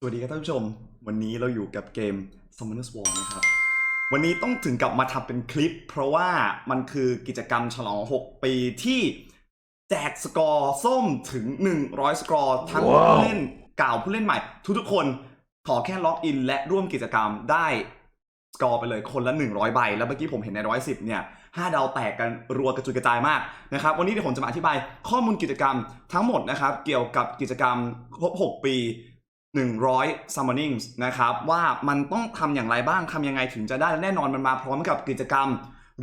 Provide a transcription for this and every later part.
สวัสดีครับท่านผู้ชม วันนี้เราอยู่กับเกม Summoners War นะครับ วันนี้ต้องถึงกับมาทำเป็นคลิป เพราะว่ามันคือกิจกรรมฉลอง 6 ปีที่แจกสกอร์ส้มถึง 100 สกอร์ ทั้งผู้เล่นเก่าผู้เล่นใหม่ ทุกๆคนขอแค่ล็อกอินและร่วมกิจกรรมได้สกอร์ไปเลยคนละ 100 ใบ แล้วเมื่อกี้ผมเห็นใน 110 เนี่ย 5 ดาวแตกกันรัวกระจุยกระจายมากนะครับ วันนี้เดี๋ยวผมจะมาอธิบายข้อมูลกิจกรรมทั้งหมดนะครับ เกี่ยวกับกิจกรรมครบ 6 ปี 100 summonings นะครับว่ามันต้องทำอย่างไรบ้างทำยังไงถึงจะได้และแน่นอนมันมาพร้อมกับกิจกรรม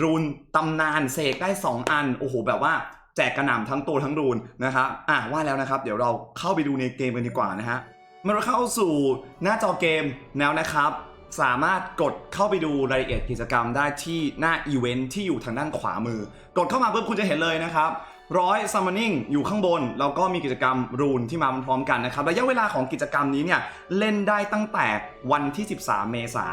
รูนตำนานเสกได้ 2 อัน โอ้โห แบบว่าแจกกระหน่ำทั้งตัวทั้งรูนนะครับอะว่าแล้วนะครับ เดี๋ยวเราเข้าไปดูในเกมกันดีกว่านะฮะเมื่อเราเข้าสู่หน้าจอเกมแล้วนะครับ สามารถกดเข้าไปดูรายละเอียดกิจกรรมได้ที่หน้าอีเวนท์ที่อยู่ทางด้านขวามือ กดเข้ามาปุ๊บคุณจะเห็นเลยนะครับ ร้อยซัมม o นิ่งอยู่ข้างบน แล้วก็มีกิจกรรมรูนที่มาพร้อมกันนะครับระยะเวลาของกิจกรรมนี้เนี่ยเล่นได้ตั้งแต่วันที่ 13 เมษา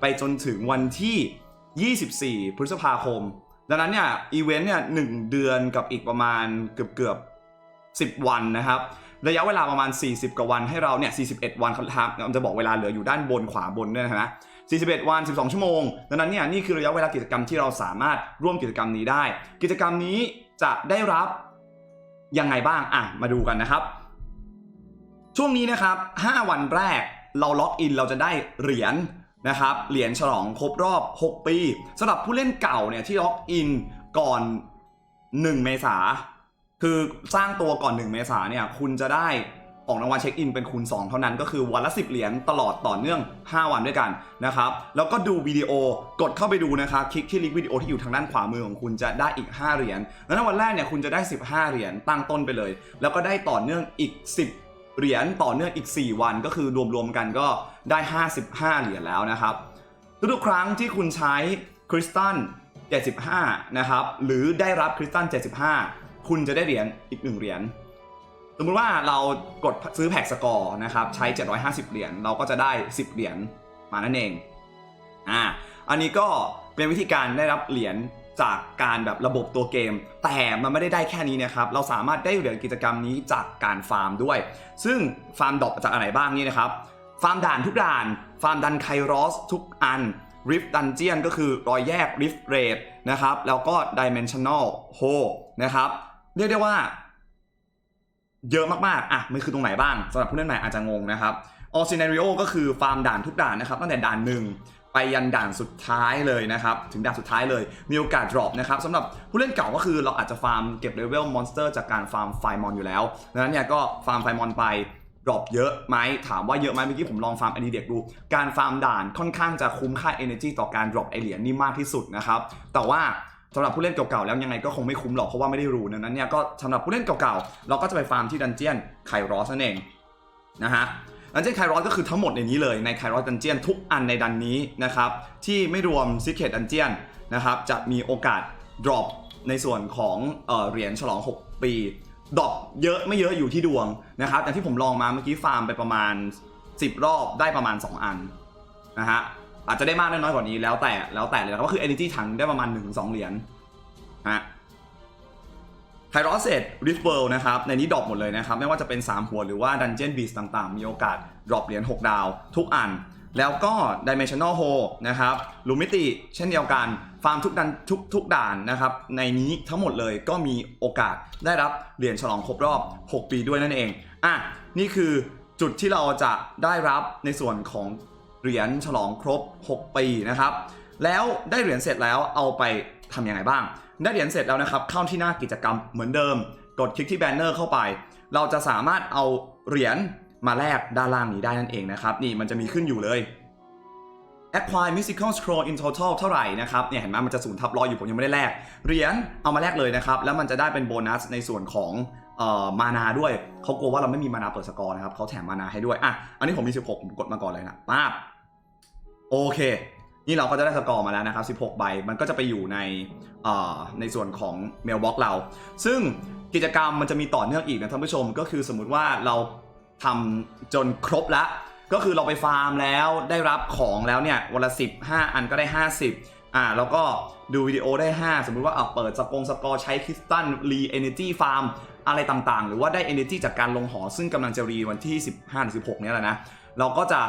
ไปจนถึงวันที่ 24 พฤษภาคม ดังนั้นเนี่ยอีเวนต์เนี่ยหนึ่งเดือนกับอีกประมาณเกือบเกือบๆ10 วันนะครับ ระยะเวลาประมาณ 40 กว่าวันให้เราเนี่ย 41 วันครับมันจะบอกเวลาเหลืออยู่ด้านบนขวาบนด้วยนะฮะ41 วัน 12 ชั่วโมง ดังนั้นเนี่ยนี่คือระยะเวลากิจกรรมที่เราสามารถร่วมกิจกรรมนี้ได้ กิจกรรมนี้ จะได้รับยังไงบ้างอะมาดูกันนะครับ ช่วงนี้นะครับ 5 วันแรกเราล็อกอินเราจะได้เหรียญนะครับเหรียญฉลองครบรอบ 6 ปีสำหรับผู้เล่นเก่าเนี่ยที่ล็อกอินก่อน 1 เมษาคือสร้างตัวก่อน 1 เมษาเนี่ยคุณจะได้ ของรางวัลเช็คอินเป็นคูณ 2 เท่านั้นก็คือวันละ 10 เหรียญตลอดต่อเนื่อง 5 วันด้วยกันนะครับ แล้วก็ดูวิดีโอกดเข้าไปดูนะครับ คลิกที่ลิงก์วิดีโอที่อยู่ทางด้านขวามือของคุณจะได้อีก 5 เหรียญแล้วในวันแรกเนี่ยคุณจะได้ 15 เหรียญตั้งต้นไปเลย แล้วก็ได้ต่อเนื่องอีก 10เหรียญต่อเนื่องอีก 4 วันก็คือรวมๆกันก็ได้ 55 เหรียญแล้วนะครับ ทุกๆครั้งที่คุณใช้คริสตัล 75 นะครับ หรือได้รับคริสตัล 75 คุณจะได้เหรียญอีก 1 เหรียญ สมมติว่าเรากดซื้อแพ็กสกอร์นะครับใช้ 750 เหรียญเราก็จะได้ 10 เหรียญมานั่นเองอ่าอันนี้ก็เป็นวิธีการได้รับเหรียญจากการแบบระบบตัวเกม แต่มันไม่ได้ได้แค่นี้นะครับ เราสามารถได้เหรียญกิจกรรมนี้จากการฟาร์มด้วย ซึ่งฟาร์มดอปจากอะไรบ้างนี่นะครับ ฟาร์มด่านทุกด่าน ฟาร์มดันไครอสทุกอัน Rift Dungeon ก็คือรอยแยก Rift Raid นะครับ แล้วก็ Dimensional Hole นะครับ เรียกได้ว่า เยอะมากๆ อะ มันคือตรงไหนบ้างสำหรับผู้เล่นใหม่อาจจะงงนะครับ All Scenario ก็คือฟาร์มด่านทุกด่านนะครับตั้งแต่ด่านหนึ่งไปยันด่านสุดท้ายเลยนะครับถึงด่านสุดท้ายเลย มีโอกาส drop นะครับสำหรับผู้เล่นเก่าก็คือเราอาจจะฟาร์มเก็บเลเวลมอนสเตอร์จากการฟาร์มไฟมอนอยู่แล้วดังนั้นเนี่ยก็ฟาร์มไฟมอนไป drop เยอะไหมถามว่าเยอะไหมเมื่อกี้ผมลองฟาร์มอดีเด็กดู การฟาร์มด่านค่อนข้างจะคุ้มค่า energy ต่อการ drop ไอเหรียญนี่มากที่สุดนะครับแต่ว่า สำหรับผู้เล่นเก่าๆแล้วยังไงก็คงไม่คุ้มหรอกเพราะว่าไม่ได้รูนดังนั้นเนี่ยก็สำหรับผู้เล่นเก่าๆเราก็จะไปฟาร์มที่ดันเจียนไครอสนั่นเองนะฮะดันเจียนไครอสก็คือทั้งหมดในนี้เลยในไครอสดันเจียนทุกอันในดันนี้นะครับที่ไม่รวมซิกเคตดันเจียนนะครับจะมีโอกาส drop ในส่วนของเอ่อเหรียญฉลอง 6 ปีดรอปเยอะไม่เยอะอยู่ที่ดวงนะครับแต่ที่ผมลองมาเมื่อกี้ฟาร์มไปประมาณ 10 รอบได้ประมาณ 2 อันนะฮะ อาจจะได้มากได้น้อยกว่านี้แล้วแต่แล้วแต่เลยนะครับก็คือ energy ถังได้ประมาณ1-2เหรียญฮะไครอสเซตริฟเบิลนะครับในนี้ดรอปหมดเลยนะครับ ไม่ว่าจะเป็น 3 หัวหรือว่าดันเจียนบีสต่างๆ มีโอกาสดรอปเหรียญ6 ดาว ทุกอัน แล้วก็ Dimensional Hole นะครับลูมิติเช่นเดียวกันฟาร์มทุกดันทุกทุกด่านนะครับ ในนี้ทั้งหมดเลยก็มีโอกาสได้รับเหรียญฉลองครบรอบ 6 ปีด้วยนั่นเองอะนี่คือจุดที่เราจะได้รับในส่วนของ เหรียญฉลองครบ 6 ปีนะครับ แล้วได้เหรียญเสร็จแล้วเอาไปทำยังไงบ้าง ได้เหรียญเสร็จแล้วนะครับ เข้าที่หน้ากิจกรรมเหมือนเดิม กดคลิกที่แบนเนอร์เข้าไป เราจะสามารถเอาเหรียญมาแลกด้านล่างนี้ได้นั่นเองนะครับ นี่มันจะมีขึ้นอยู่เลย acquire musical scroll in total เท่าไหร่นะครับ เนี่ยเห็นไหมมันจะศูนย์ทับรออยู่ผมยังไม่ได้แลกเหรียญเอามาแลกเลยนะครับ แล้วมันจะได้เป็นโบนัสในส่วนของมานาด้วย เขากลัวว่าเราไม่มีมานาเปิดสกอร์นะครับเขาแถมมานาให้ด้วย อะ อันนี้ผมมี 16 ผมกดมาก่อนเลยนะป้าบ โอเค นี่เราก็จะได้สกอร์มาแล้วนะครับ 16 ใบ มันก็จะไปอยู่ในในส่วนของเมลบ็อกเรา ซึ่งกิจกรรมมันจะมีต่อเนื่องอีกนะท่านผู้ชม ก็คือสมมุติว่าเราทำจนครบแล้วก็คือเราไปฟาร์มแล้วได้รับของแล้วเนี่ยวันละ10 5อันก็ได้ 50อ่าแล้วก็ดูวิดีโอได้ 5 สมมุติว่าเอะเปิดสกงสกอร์ใช้คริสตันรีเอเนจีฟาร์มอะไรต่างๆ หรือว่าได้ Energy จากการลงหอ ซึ่งกำลังจะรีวันที่ 15 16 เนี้ยแหละนะ เราก็จะ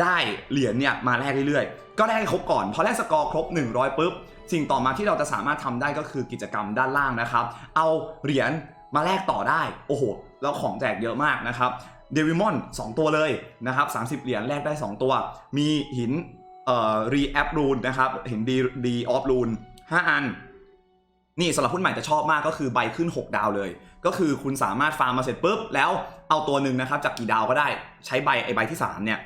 ได้เหรียญเนี่ยมาแลกเรื่อยๆ ก็แลกให้ครบก่อนพอแลกสกอร์ครบ 100ปุ๊บสิ่งต่อมาที่เราจะสามารถทำได้ก็คือกิจกรรมด้านล่างนะครับ เอาเหรียญมาแลกต่อได้ โอ้โหแล้วของแจกเยอะมากนะครับเดวิมอน2ตัวเลยนะครับ 30 เหรียญแลกได้ 2 ตัว มีหินเอ่อรีแอปรูนนะครับหินดีดีออฟรูน5อัน นี่สำหรับผู้ใหม่จะชอบมากก็คือใบขึ้น 6 ดาวเลย ก็คือคุณสามารถฟาร์มมาเสร็จปุ๊บ แล้วเอาตัวหนึ่งนะครับจากกี่ดาวก็ได้ใช้ใบไอใบที่ 3 เนี่ย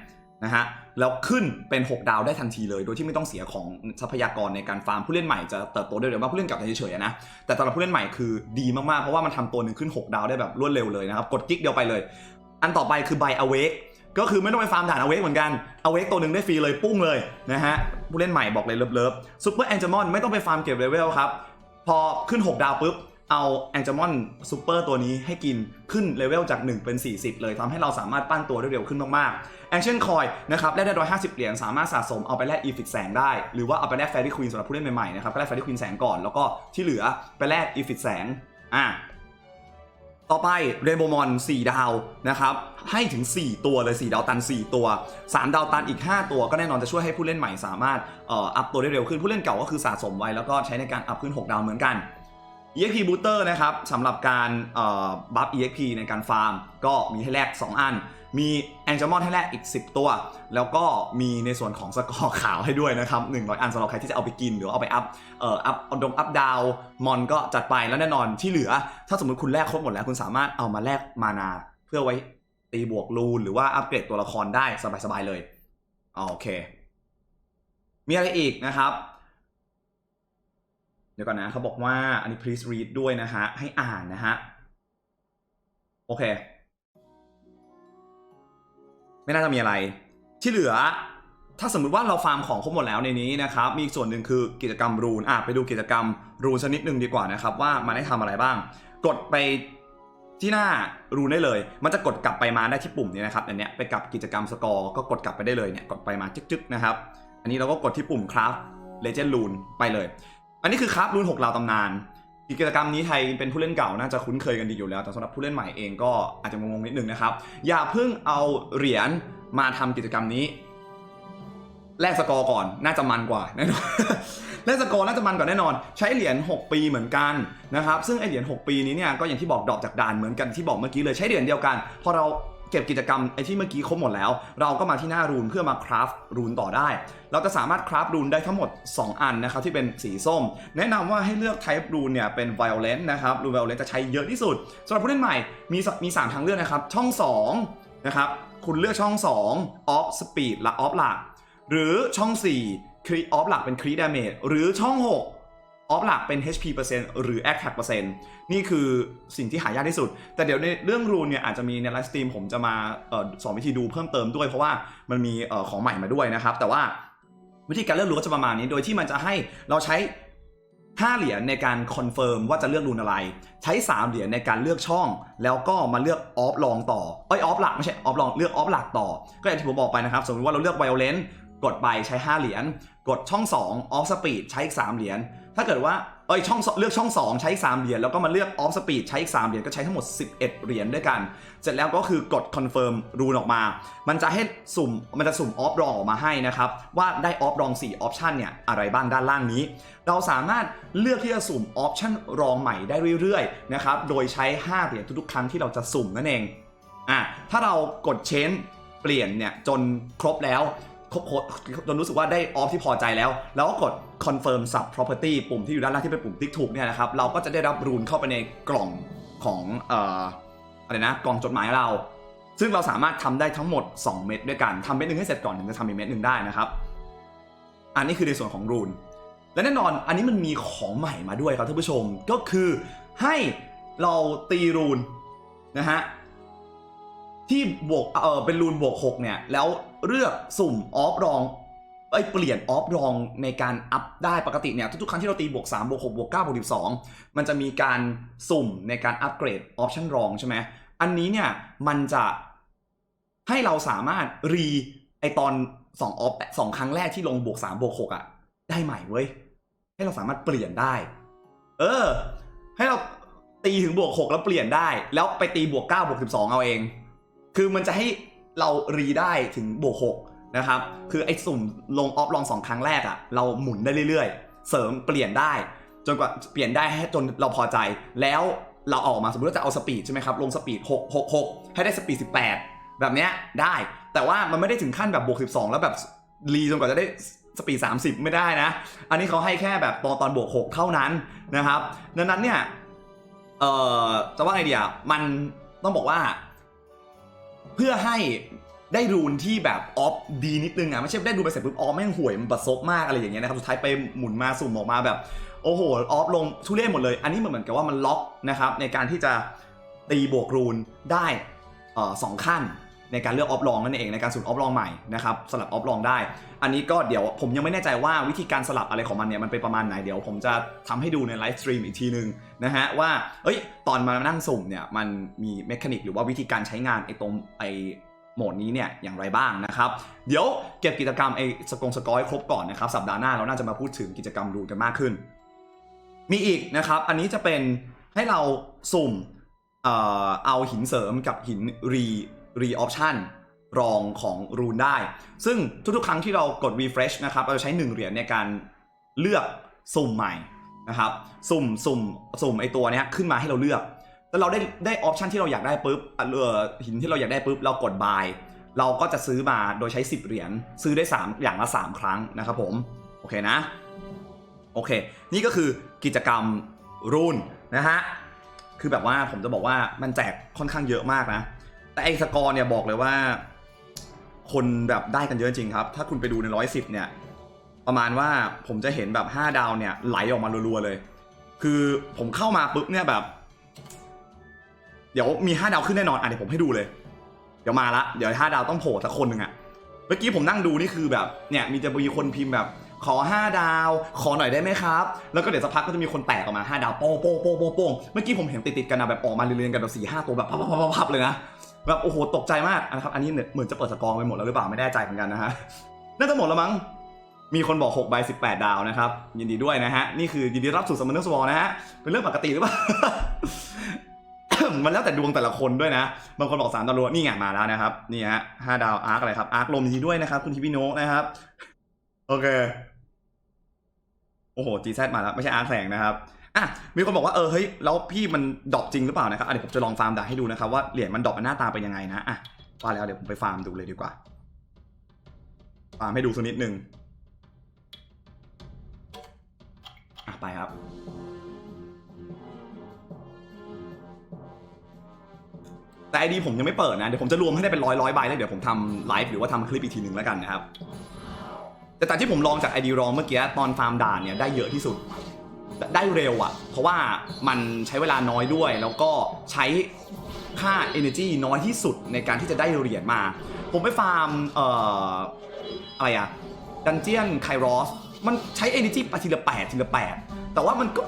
นะฮะแล้วขึ้นเป็น 6 ดาวได้ทันทีเลย โดยที่ไม่ต้องเสียของทรัพยากรในการฟาร์มผู้เล่นใหม่จะเติบโตได้เร็วมากผู้เล่นเก่าเฉยๆนะแต่สำหรับผู้เล่นใหม่คือดีมากๆ เพราะว่ามันทำตัวหนึ่งขึ้น 6 ดาวได้แบบรวดเร็วเลยนะครับ กดกิ๊กเดียวไปเลย อันต่อไปคือใบอเวกก็คือไม่ต้องไปฟาร์มด่านอเวกเหมือนกันอเวกตัวหนึ่งได้ฟรีเลยปุ้งเลยนะฮะผู้เล่นใหม่บอกเลยเลิฟๆซูเปอร์แองเจมอนไม่ต้องไปฟาร์มเก็บเลเวลครับพอขึ้น 6 ดาวปุ๊บ เอาแองจมอนซูเปอร์ตัวนี้ให้กินขึ้นเลเวลจาก 1 เป็น 40 เลยทำให้เราสามารถปั้นตัวได้เร็วขึ้นมากๆแองเชนคอยนะครับได้ได้ 150 เหรียญสามารถสะสมเอาไปแลกอีฟิตแสงได้ หรือว่าเอาไปแลกแฟรี่ควีนสำหรับผู้เล่นใหม่ๆนะครับก็แลกแฟรี่ควีนแสงก่อนแล้วก็ที่เหลือไปแลกอีฟิตแสงอะต่อไปเรโบมอน 4 ดาวนะครับให้ถึง 4 ตัวเลย 4 ดาวตัน 4 ตัว 3 ดาวตันอีก 5 ตัว ก็แน่นอนจะช่วยให้ผู้เล่นใหม่สามารถอัพตัวได้เร็วขึ้นผู้เล่นเก่าก็คือสะสมไว้แล้วก็ใช้ในการอัพขึ้น 6 ดาวเหมือนกัน EXP Booster นะครับสำหรับการบัฟ EXP ในการฟาร์ม ก็มีให้แลก2 อัน มีแองเจมอนให้แลกอีก 10 ตัว แล้วก็มีในส่วนของสกอร์ขาวให้ด้วยนะครับ100 อันสำหรับใครที่จะเอาไปกินหรือเอาไปอัพเอ่ออัพอดงอัพดาวมอนก็จัดไปแล้วแน่นอนที่เหลือ ถ้าสมมติคุณแลกครบหมดแล้วคุณสามารถเอามาแลกมานา เพื่อไว้ตีบวกรูนหรือว่าอัปเกรดตัวละครได้สบายๆเลยโอเคมีอะไรอีกนะครับ เดี๋ยวก่อนนะเขาบอกว่าอันนี้ please read ด้วยนะฮะ ให้อ่านนะฮะ โอเค ไม่น่าจะมีอะไร ที่เหลือ ถ้าสมมุติว่าเราฟาร์มของครบหมดแล้วในนี้นะครับ มีอีกส่วนหนึ่งคือกิจกรรมรูนอะไปดูกิจกรรมรูนสักนิดหนึ่งดีกว่านะครับ ว่ามันได้ทำอะไรบ้าง กดไปที่หน้ารูนได้เลย มันจะกดกลับไปมาได้ที่ปุ่มนี้นะครับอันเนี้ยไปกับกิจกรรมสกอร์ก็กดกลับไปได้เลยเนี่ยกดไปมาจึ๊กๆนะครับ อันนี้เราก็กดที่ปุ่มคราฟเลเจนด์รูนไปเลย อันนี้คือคราฟรูน6ราวตำนานกิจกรรมนี้ไทยเป็นผู้เล่นเก่าน่าจะคุ้นเคยกันดีอยู่แล้ว แต่สำหรับผู้เล่นใหม่เองก็อาจจะงงๆนิดนึงนะครับ อย่าเพิ่งเอาเหรียญมาทำกิจกรรมนี้ แลกสกอร์ก่อนน่าจะมันกว่าแน่นอนแลกสกอร์น่าจะมันกว่าแน่นอน ใช้เหรียญ6 ปีเหมือนกันนะครับ ซึ่งไอเหรียญ6 ปีนี้เนี่ยก็อย่างที่บอกดอปจากด่านเหมือนกันที่บอกเมื่อกี้เลยใช้เหรียญเดียวกันพอเรา เก็บกิจกรรมไอที่เมื่อกี้ครบหมดแล้ว เราก็มาที่หน้ารูนเพื่อมาคราฟรูนต่อได้ เราจะสามารถคราฟรูนได้ทั้งหมด 2 อันนะครับที่เป็นสีส้ม แนะนำว่าให้เลือก type รูนเนี่ยเป็น violent นะครับรูน violent จะใช้เยอะที่สุดสำหรับผู้เล่นใหม่มีมี3ทางเลือกนะครับ ช่อง2นะครับคุณเลือกช่อง2 off speed และ off หลักหรือช่อง4ครีออฟหลักเป็นครีดามจหรือช่อง 6 ออฟหลักเป็น HP เปอร์เซ็นต์หรือ Attack เปอร์เซ็นต์นี่คือสิ่งที่หายากที่สุด แต่เดี๋ยวในเรื่องรูนเนี่ยอาจจะมีในไลฟ์สตรีมผมจะมาออสอนวิธีดูเพิ่มเติมด้วยเพราะว่ามันมีออของใหม่มาด้วยนะครับ แต่ว่าวิธีการเลือกรูนก็จะประมาณนี้ โดยที่มันจะให้เราใช้ 5 เหรียญในการคอนเฟิร์มว่าจะเลือกรูนอะไร ใช้ 3 เหรียญในการเลือกช่อง แล้วก็มาเลือกออฟลองต่อเอ้ยออฟหลักไม่ใช่ออฟลองเลือกออฟหลักต่อ ก็อย่างที่ผมบอกไปนะครับ สมมติว่าเราเลือกไวโอเลนกดไปใช้ 5 เหรียญกดช่อง2 off speed ใช้อีก3เหรียญ ถ้าเกิดว่าเอ้ยช่องเลือกช่อง 2 ใช้อีก3เหรียญแล้วก็มาเลือก off speed ใช้อีก3เหรียญก็ใช้ทั้งหมด 11 เหรียญด้วยกัน เสร็จแล้วก็คือกด confirm รูนออกมา มันจะให้สุ่มมันจะสุ่ม off รองออกมาให้นะครับ ว่าได้ off รอง4 option เนี่ยอะไรบ้างด้านล่างนี้ เราสามารถเลือกที่จะสุ่ม option รองใหม่ได้เรื่อยๆนะครับโดยใช้ 5 เหรียญทุกๆ ครั้งที่เราจะสุ่มนั่นเองอะถ้าเรากด change เปลี่ยนเนี่ยจนครบแล้ว จนรู้สึกว่าได้ออฟที่พอใจแล้ว แล้วก็กด confirm sub property ปุ่มที่อยู่ด้านล่างที่เป็นปุ่มติ๊กถูกเนี่ยนะครับ เราก็จะได้รับรูนเข้าไปในกล่องของเอ่ออะไรนะกล่องจดหมายเรา ซึ่งเราสามารถทำได้ทั้งหมด 2 เม็ดด้วยกันทำเม็ดหนึ่งให้เสร็จก่อนถึงจะทำอีกเม็ดหนึ่งได้นะครับ อันนี้คือในส่วนของรูน และแน่นอนอันนี้มันมีของใหม่มาด้วยครับท่านผู้ชมก็คือให้เราตีรูนนะฮะ ที่บวกเออเป็นรูนบวก6เนี่ย แล้วเลือกสุ่มออฟรองเอ้ยเปลี่ยนออฟรองในการอัพได้ปกติเนี่ย ทุกๆครั้งที่เราตีบวก3บวก6บวก9บวก12 มันจะมีการสุ่มในการอัปเกรดออปชั่นรองใช่ไหมอันนี้เนี่ย มันจะให้เราสามารถรีไอตอน2ออฟสองครั้งแรกที่ลงบวก3บวก6อะ ได้ใหม่เว้ย ให้เราสามารถเปลี่ยนได้ เออ ให้เราตีถึงบวก6แล้วเปลี่ยนได้ แล้วไปตีบวก9บวก12เอาเอง คือมันจะให้เรารีได้ถึงบวก6นะครับ คือไอ้สุ่มลงออฟลองสองครั้งแรกอะเราหมุนได้เรื่อยๆ เสริมเปลี่ยนได้ จนกว่าเปลี่ยนได้ให้จนเราพอใจ แล้วเราออกมาสมมติว่าจะเอาสปีดใช่ไหมครับ ลงสปีด6 6 6 ให้ได้สปีด 18 แบบเนี้ยได้ แต่ว่ามันไม่ได้ถึงขั้นแบบบวก 12 แล้วแบบรีจนกว่าจะได้สปีด 30 ไม่ได้นะ อันนี้เขาให้แค่แบบตอนตอนบวก 6 เท่านั้นนะครับ ดังนั้นเนี่ย เอ่อ จะว่าไงดีอะมันต้องบอกว่า เพื่อให้ได้รูนที่แบบออฟดีนิดนึงอะไม่ใช่ได้รูนไปเสร็จปุ๊บออฟแม่งห่วยมันประซบมากอะไรอย่างเงี้ยนะครับสุดท้ายไปหมุนมาสุ่มออกมาแบบโอ้โหออฟลงทุเรศหมดเลย อันนี้เหมือนกับว่ามันล็อกนะครับในการที่จะตีบวกรูนได้อ่อสองขั้น ในการเลือกออฟลองนั่นเองในการสุ่มออฟลองใหม่นะครับสลับออฟลองได้ อันนี้ก็เดี๋ยวผมยังไม่แน่ใจว่าวิธีการสลับอะไรของมันเนี่ยมันเป็นประมาณไหนเดี๋ยวผมจะทำให้ดูในไลฟ์สตรีมอีกทีนึงนะฮะว่าเอ้ยตอนมานั่งสุ่มเนี่ยมันมีเมคานิกหรือว่าวิธีการใช้งานไอ้ตรงไอ้โหมดนี้เนี่ยอย่างไรบ้างนะครับ เดี๋ยวเก็บกิจกรรมไอ้สกงสกอร์ให้ครบก่อนนะครับสัปดาห์หน้าเราน่าจะมาพูดถึงกิจกรรมรูนกันมากขึ้น มีอีกนะครับ อันนี้จะเป็นให้เราสุ่มเอ่อเอาหินเสริมกับหินรี รีออปชั่นรองของรูนได้ ซึ่งทุกๆ ครั้งที่เรากด refresh นะครับ เราจะใช้ 1 เหรียญในการเลือกสุ่มใหม่นะครับ สุ่มสุ่มสุ่มไอตัวเนี้ยขึ้นมาให้เราเลือกแล้วเราได้ได้ออปชันที่เราอยากได้ปุ๊บเออหินที่เราอยากได้ปุ๊บ เรากด buy เราก็จะซื้อมาโดยใช้ 10 เหรียญซื้อได้ 3 อย่างละ 3 ครั้งนะครับผม โอเคนะ โอเค นี่ก็คือกิจกรรมรูนนะฮะ คือแบบว่าผมจะบอกว่ามันแจกค่อนข้างเยอะมากนะ แต่ไอ้สกอร์เนี่ยบอกเลยว่า คนแบบได้กันเยอะจริงครับ ถ้าคุณไปดูในร้อยสิบเนี่ย ประมาณว่าผมจะเห็นแบบ5ดาวเนี่ยไหลออกมารัวๆเลย คือผมเข้ามาปุ๊บเนี่ยแบบ เดี๋ยวมี5ดาวขึ้นแน่นอนอะเดี๋ยวผมให้ดูเลย เดี๋ยวมาละเดี๋ยว5ดาวต้องโผล่สักคนหนึ่งอะเมื่อกี้ผมนั่งดูนี่คือแบบเนี่ยมีจะมีคนพิมพ์แบบขอ 5 ดาว ขอหน่อยได้ไหมครับ แล้วก็เดี๋ยวสักพักก็จะมีคนแตกออกมา 5 ดาวโป้งโป้งโป้งโป้งโป้เมื่อกี้ผมเห็นติดๆกันนะแบบออกมาเรียงๆกันแบบสี่ห้าตัวแบบพับพับพับพับเลยนะ แบบโอ้โหตกใจมากนะครับอันนี้เหมือนจะเปิดสกอร์ไปหมดแล้วหรือเปล่าไม่แน่ใจเหมือนกันนะฮะน่าจะหมดแล้วมั้งมีคนบอก6ใบ18 ดาวนะครับ ยินดีด้วยนะฮะ นี่คือยินดีรับสู่สมนสวอนะฮะ เป็นเรื่องปกติหรือเปล่า มันแล้วแต่ดวงแต่ละคนด้วยนะ บางคนบอก3ดาวรัวนี่ไงมาแล้วนะครับ นี่ฮะ5ดาวอาร์คอะไรครับ อาร์คลมยินดีด้วยนะครับ คุณทิพิโนะนะครับ โอเค โอ้โหจีแซมาแล้ว ไม่ใช่อาร์คแสงนะครับ อะมีคนบอกว่าเออเฮ้ยแล้วพี่มันดรอปจริงหรือเปล่านะครับอะเดี๋ยวผมจะลองฟาร์มดาให้ดูนะครับว่าเหรียญมันดรอปมันหน้าตาเป็นยังไงนะอะว่าแล้วเดี๋ยวผมไปฟาร์มดูเลยดีกว่าฟาร์มให้ดูสักนิดนึงอะไปครับแต่ไอดีผมยังไม่เปิดนะเดี๋ยวผมจะรวมให้ได้เป็นร้อยร้อยใบแล้วเดี๋ยวผมทำไลฟ์หรือว่าทำคลิปอีกทีหนึ่งแล้วกันนะครับแต่แต่ที่ผมลองจากไอดีรองเมื่อกี้ตอนฟาร์มด่านเนี่ยได้เยอะที่สุด ได้เร็วอะ่ะ เพราะว่ามันใช้เวลาน้อยด้วย แล้วก็ใช้ค่า energy น้อยที่สุดในการที่จะได้เหรียญมา ผมไปฟาร์มเอ่ออะไรอะดันเจียนไครอสมันใช้ energy ปทีละแปดทีละแปดแต่ว่ามันก็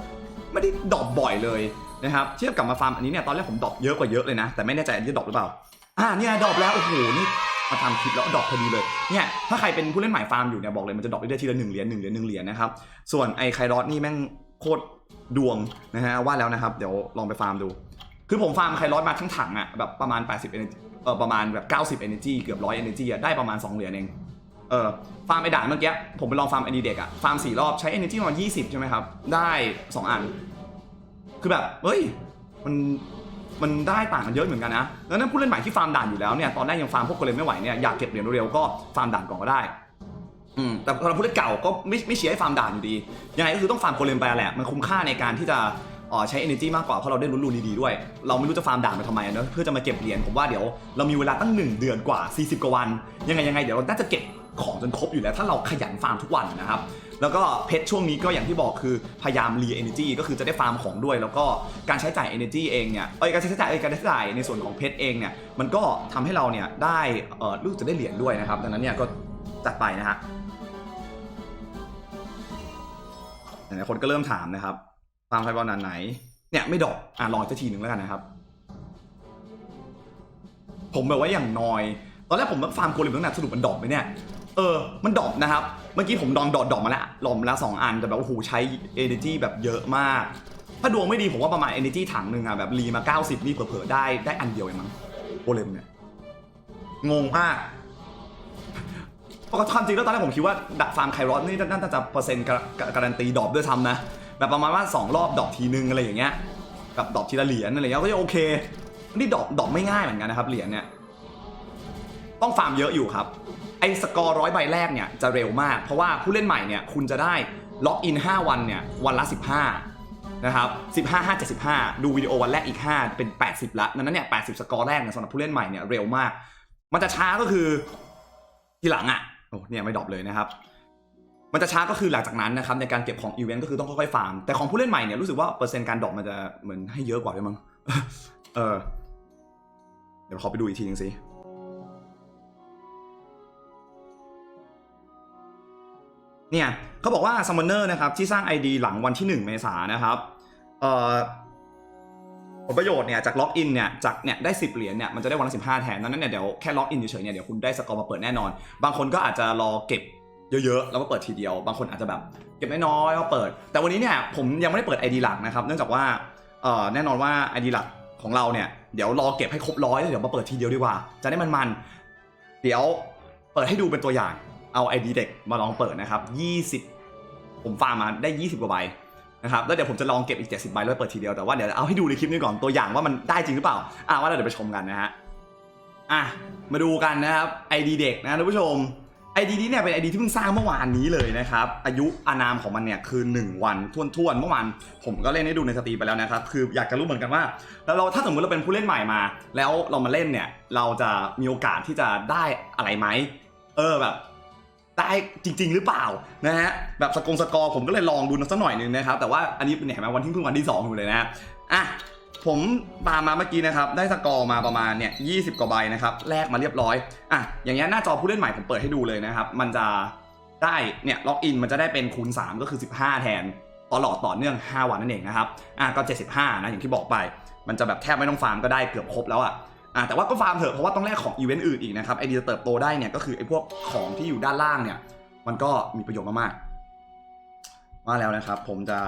ไม่ได้ดรอปบ่อยเลยนะครับเทียบกับมาฟาร์มอันนี้เนี่ยตอนแรกผมดรอปเยอะกว่าเยอะเลยนะ แต่ไม่แน่ใจอันนี้ดรอปหรือเปล่าอ่าเนี่ยดรอปแล้วโอ้โหนี่มาทำคลิปแล้วดรอปพอดีเลยเนี่ยถ้าใครเป็นผู้เล่นหม่ฟาร์มอยู่เนี่ยบอกเลยมันจะดรอปเรื่อยๆทีละหนึ่งเหรียญหนึ่งเหรียญหนึ่งเหรียญนะครับส่วนไอ้ไครอสนี่แม่ง โคตรดวงนะฮะว่าแล้วนะครับ เดี๋ยวลองไปฟาร์มดู คือผมฟาร์มไครอสมาทั้งถังอะแบบประมาณ 80 energy เออประมาณแบบ 90 energy เกือบ100 energy อะได้ประมาณ 2 เหรียญเอง เออฟาร์มไอด่านเมื่อกี้ผมไปลองฟาร์มไอดีเด็กอะฟาร์มสี่รอบใช้ energy ประมาณ 20 ใช่ไหมครับ ได้ 2 อัน คือแบบเฮ้ยมันมันได้ต่างกันเยอะเหมือนกันนะแล้วนั้นผู้เล่นใหม่ที่ฟาร์มด่านอยู่แล้วเนี่ยตอนแรกยังฟาร์มพวกโกเลมไม่ไหวเนี่ยอยากเก็บเหรียญเร็วๆก็ฟาร์มด่านก่อนก็ได้ อืมแต่สำหรับผู้เล่นเก่าก็ไม่ไม่เชียร์ให้ฟาร์มด่านอยู่ดี ยังไงก็คือต้องฟาร์มโกเลมไปแหละมันคุ้มค่าในการที่จะอ่อใช้ energy มากกว่าเพราะเราได้ลุ้นลูนดีๆด้วย เราไม่รู้จะฟาร์มด่านไปทำไมนะเพื่อจะมาเก็บเหรียญผมว่าเดี๋ยวเรามีเวลาตั้ง 1 เดือนกว่า 40 กว่าวัน ยังไงยังไงเดี๋ยวเราน่าจะเก็บของจนครบอยู่แล้ว ถ้าเราขยันฟาร์มทุกวันนะครับ แล้วก็เพชรช่วงนี้ก็อย่างที่บอกคือพยายามรี energy ก็คือจะได้ฟาร์มของด้วย แล้วก็การใช้จ่าย energy เองเนี่ยเอ้ยการใช้จ่ายเอ้ยการใช้จ่ายในส่วนของเพชรเองเนี่ยมันก็ทำให้เราเนี่ยได้เออรู้กจะได้เหรียญด้วยนะครับดังนั้นเนี่ยก็จัดไปนะฮะ หลายๆคนก็เริ่มถามนะครับฟาร์มไฟบอลนานไหน เนี่ยไม่ดอกอะลองอีกสักทีหนึ่งแล้วกันนะครับ ผมแบบว่าอย่างน้อย ตอนแรกผมฟาร์มโกเลมตั้งนานสรุปมันดอกไหมเนี่ย เออ มันดอปนะครับ เมื่อกี้ผมดองดอดดอปมาแล้วหลอมแล้วสองอัน แต่แบบโอ้โหใช้ energy แบบเยอะมาก ถ้าดวงไม่ดีผมว่าประมาณ energy ถังหนึ่งอะแบบรีมา 90 นี่เผลอๆได้ได้อันเดียวเองมั้งโอเลมเนี่ย งงมาก เพราะความจริงแล้วตอนแรกผมคิดว่าดักฟาร์มไครอสนี่น่าจะเปอร์เซ็นต์การันตีดรอปด้วยซ้ำนะแบบประมาณว่า 2 รอบดรอปทีนึงอะไรอย่างเงี้ยกับดรอปทีละเหรียญอะไรเงี้ยก็จะโอเคนี่ดรอปดรอปไม่ง่ายเหมือนกันนะครับเหรียญเนี่ยต้องฟาร์มเยอะอยู่ครับไอ้สกอร์ร้อยใบแรกเนี่ยจะเร็วมาก เพราะว่าผู้เล่นใหม่เนี่ยคุณจะได้ล็อกอิน 5 วันเนี่ยวันละ 15นะครับ15 5 75 ดูวิดีโอวันแรกอีก 5 เป็น 80 ละนั้นเนี่ย80 สกอร์แรกเนี่ยสำหรับผู้เล่นใหม่เนี่ยเร็วมาก มันจะช้าก็คือทีหลังอะ โอ้เนี่ยไม่ดรอปเลยนะครับ มันจะช้าก็คือหลังจากนั้นนะครับในการเก็บของอีเวนต์ก็คือต้องค่อยๆฟาร์ม แต่ของผู้เล่นใหม่เนี่ยรู้สึกว่าเปอร์เซ็นต์การดรอปมันจะเหมือนให้เยอะกว่าด้วยมั้ง เออ เดี๋ยวขอไปดูอีกทีนึงสิเนี่ยเขาบอกว่า Summoner นะครับที่สร้าง ID หลังวันที่ 1 เมษายนนะครับ เอ่อ ผลประโยชน์เนี่ยจากล็อกอินเนี่ยจากเนี่ยได้ 10 เหรียญเนี่ยมันจะได้วันละ15 แทนดังนั้นเนี่ยเดี๋ยวแค่ล็อกอินเฉยๆเนี่ยเดี๋ยวคุณได้สกอร์มาเปิดแน่นอน บางคนก็อาจจะรอเก็บเยอะๆ แล้วก็เปิดทีเดียว บางคนอาจจะแบบเก็บน้อยๆแล้วเปิด แต่วันนี้เนี่ยผมยังไม่ได้เปิด ID หลักนะครับ เนื่องจากว่าเอ่อแน่นอนว่า ID หลักของเราเนี่ยเดี๋ยวรอเก็บให้ครบร้อยแล้วเดี๋ยวมาเปิดทีเดียวดีกว่า จะได้มันๆ เดี๋ยวเปิดให้ดูเป็นตัวอย่าง เอา ID เด็กมาลองเปิดนะครับ 20 ผมฟาร์มมาได้ 20 กว่าใบ นะครับแล้วเดี๋ยวผมจะลองเก็บอีก 70ใบแล้วเปิดทีเดียวแต่ว่าเดี๋ยวเอาให้ดูในคลิปนี้ก่อนตัวอย่างว่ามันได้จริงหรือเปล่าอะว่าเราเดี๋ยวไปชมกันนะฮะอะมาดูกันนะครับ ID เด็กนะท่านผู้ชม ID นี้เนี่ยเป็น ID ที่เพิ่งสร้างเมื่อวานนี้เลยนะครับอายุอานามของมันเนี่ยคือ 1 วันท่วนๆเมื่อวานผมก็เล่นให้ดูในสตรีไปแล้วนะครับคืออยากจะรู้เหมือนกันว่า แล้วเราถ้าสมมติเราเป็นผู้เล่นใหม่มา แล้วเรามาเล่นเนี่ยเราจะมีโอกาสที่จะได้อะไรไหมเออแบบ ได้จริง ๆ หรือเปล่านะฮะแบบสกงสกอร์ผมก็เลยลองดูสักหน่อยหนึงนะครับ แต่ว่าอันนี้เป็นเห็นไหมวันที่เพิ่งวันที่2อยู่เลยนะฮะอะผมตามมาเมื่อกี้นะครับ ได้สกอร์มาประมาณเนี่ย20กว่าใบนะครับแลกมาเรียบร้อยอะอย่างเงี้ยหน้าจอผู้เล่นใหม่ผมเปิดให้ดูเลยนะครับ มันจะได้เนี่ยล็อกอินมันจะได้เป็นคูณ 3 ก็คือ 15 แทนตลอดต่อเนื่อง 5 วันนั่นเองนะครับอะก็ 75 นะอย่างที่บอกไป มันจะแบบแทบไม่ต้องฟาร์มก็ได้เกือบครบแล้วอะ อะแต่ว่าก็ฟาร์มเถอะเพราะว่าต้องแลกของอีเวนต์อื่นอีกนะครับไอเดียเติบโตได้เนี่ยก็คือไอพวกของที่อยู่ด้านล่างเนี่ยมันก็มีประโยชน์มากๆมาแล้วนะครับ ผมจะ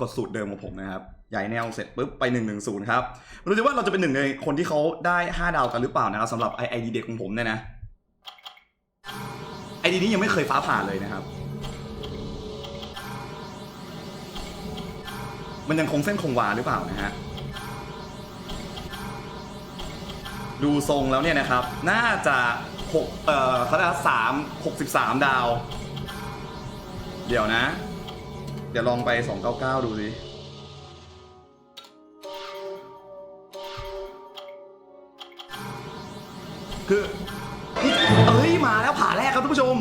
กดสูตรเดิมของผมนะครับใหญ่แนวเสร็จปุ๊บไป110ครับไม่รู้สิว่าเราจะเป็นหนึ่งในคนที่เขาได้ 5 ดาวกันหรือเปล่านะครับสำหรับไอไอดีเด็กของผมเนี่ยนะไอดีนี้ยังไม่เคยฟ้าผ่าเลยนะครับ มันยังคงเส้นคงวาหรือเปล่านะฮะ ดูทรงแล้วเนี่ยนะครับ น่าจะหกเอ่อเขาเรียกสามหกสิบสามดาว เดี๋ยวนะ เดี๋ยวลองไปสองเก้าเก้าดูสิคือเอ้ย มาแล้วผ่าแรกครับท่านผู้ชม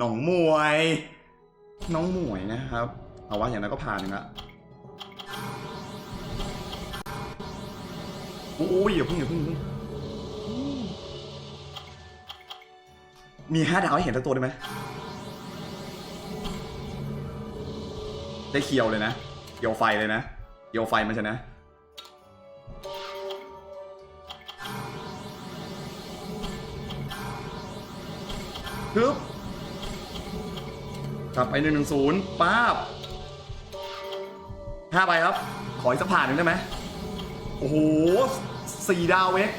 น้องมวย น้องมวยนะครับ เอาว่าอย่างนั้นก็ผ่านหนึ่งละ โอ้ยอย่าเพิ่งอย่าเพิ่งอย่าเพิ่งมีห้าดาวให้เห็นทั้งตัวได้ไหมได้เคียวเลยนะเคียวไฟเลยนะเคียวไฟมันชนะปึ๊บกลับไปหนึ่งหนึ่งศูนย์ป้าบห้าไปครับ ขออีกสักผ่านหนึ่งได้ไหมโอ้โห สี่ดาวเวก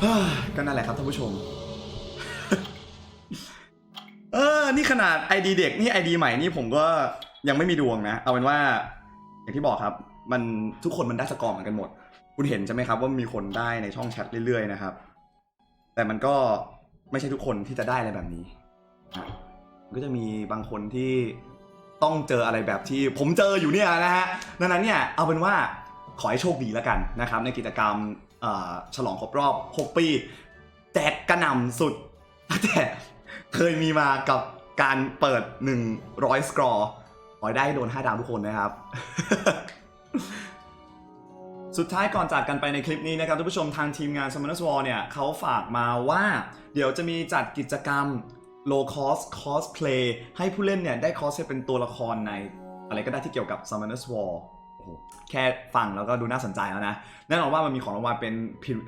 เฮ้ยก็นั่นแหละครับท่านผู้ชม เออ นี่ขนาด ID เด็กนี่ ID ใหม่นี่ผมก็ยังไม่มีดวงนะ เอาเป็นว่า อย่างที่บอกครับ มันทุกคนมันได้สกอร์เหมือนกันหมด คุณเห็นใช่ไหมครับว่ามีคนได้ในช่องแชทเรื่อยๆนะครับ แต่มันก็ไม่ใช่ทุกคนที่จะได้อะไรแบบนี้นะมันก็จะมีบางคนที่ต้องเจออะไรแบบที่ผมเจออยู่เนี่ยนะฮะดังนั้นเนี่ยเอาเป็นว่าขอให้โชคดีแล้วกันนะครับ ในกิจกรรมฉลองครบรอบ 6 ปี แจกกระหน่ำสุดแต่เคยมีมากับการเปิด 100 สกอร์ขอให้ได้โดน 5 ดาวทุกคนนะครับ สุดท้ายก่อนจากกันไปในคลิปนี้นะครับทุกผู้ชมทางทีมงาน Summoners War เนี่ยเขาฝากมาว่า เดี๋ยวจะมีจัดกิจกรรม low cost cosplay ให้ผู้เล่นเนี่ยได้คอสเพลย์เป็นตัวละครใน อะไรก็ได้ที่เกี่ยวกับ Summoners War โอ้โหแค่ฟังแล้วก็ดูน่าสนใจแล้วนะ แน่นอนว่ามันมีของรางวัลเป็น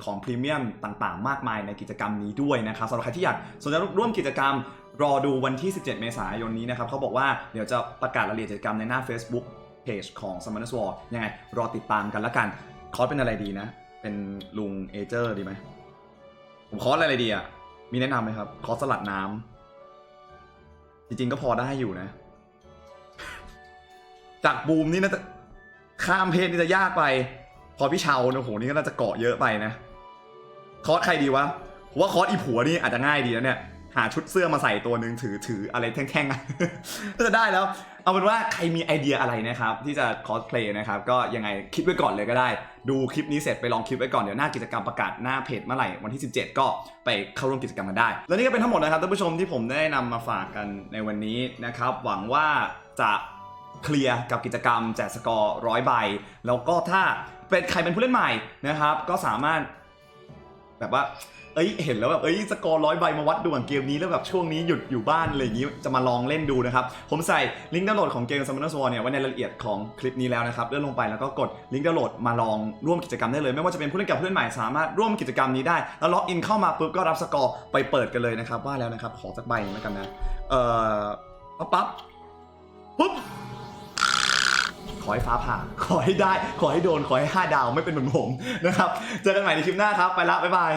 ของพรีเมียมต่างๆ มากมายในกิจกรรมนี้ด้วยนะครับสำหรับใครที่อยากสนใจร่วมกิจกรรมรอดูวันที่ 17 เมษายนนี้นะครับเขาบอกว่าเดี๋ยวจะประกาศรายละเอียดกิจกรรมในหน้า Facebook Page ของ Summoners War ยังไงรอติดตามกันละกัน คอร์สเป็นอะไรดีนะ เป็นลุงเอเจอร์ดีไหมผมคอร์สอะไรดีอะ มีแนะนำไหมครับ คอร์สสลัดน้ำจริงๆก็พอได้อยู่นะ จากบูมนี่น่าจะข้ามเพศนี่จะยากไป พอพี่เชาเนี่ยโหนี่ก็น่าจะเกาะเยอะไปนะ คอร์สใครดีวะผมว่าคอร์สอีผัวนี่อาจจะง่ายดีนะเนี่ย หาชุดเสื้อมาใส่ตัวหนึ่งถือถืออะไรแท่งๆก็จะได้แล้ว เอาเป็นว่าใครมีไอเดียอะไรนะครับที่จะคอสเพลย์นะครับก็ยังไงคิดไว้ก่อนเลยก็ได้ ดูคลิปนี้เสร็จไปลองคิดไว้ก่อนเดี๋ยวหน้ากิจกรรมประกาศหน้าเพจเมื่อไหร่วันที่ 17 ก็ไปเข้าร่วมกิจกรรมกันได้ แล้วนี่ก็เป็นทั้งหมดนะครับท่านผู้ชมที่ผมได้นำมาฝากกันในวันนี้นะครับหวังว่าจะเคลียร์กับกิจกรรมแจกสกอร์ร้อยใบแล้วก็ถ้าเป็นใครเป็นผู้เล่นใหม่นะครับก็สามารถ แบบว่า เอ้ยเห็นแล้วแบบเอ้ยสกอร์ร้อยใบมาวัดดูของเกมนี้แล้วแบบช่วงนี้หยุดอยู่บ้านอะไรอย่างนี้จะมาลองเล่นดูนะครับ ผมใส่ลิงก์ดาวน์โหลดของเกม Summoners War เนี่ยไว้ในรายละเอียดของคลิปนี้แล้วนะครับเลื่อนลงไปแล้วก็กดลิงก์ดาวน์โหลดมาลองร่วมกิจกรรมได้เลย ไม่ว่าจะเป็นผู้เล่นเกับผู้เล่นใหม่สามารถร่วมกิจกรรมนี้ได้ แล้วล็อกอินเข้ามาปุ๊บก็รับสกอร์ไปเปิดกันเลยนะครับว่าแล้วนะครับขอสักใบหนึงแล้วกันนะเอ่อปั๊บปั๊บปุ๊บ อให้ฟ้าผ่า ขอให้ได้ ขอให้โดน ขอให้ห้าดาวไม่เป็นเหมือนผมนะครับ เจอกันใหม่ในคลิปหน้าครับ ไปละ บ๊ายบาย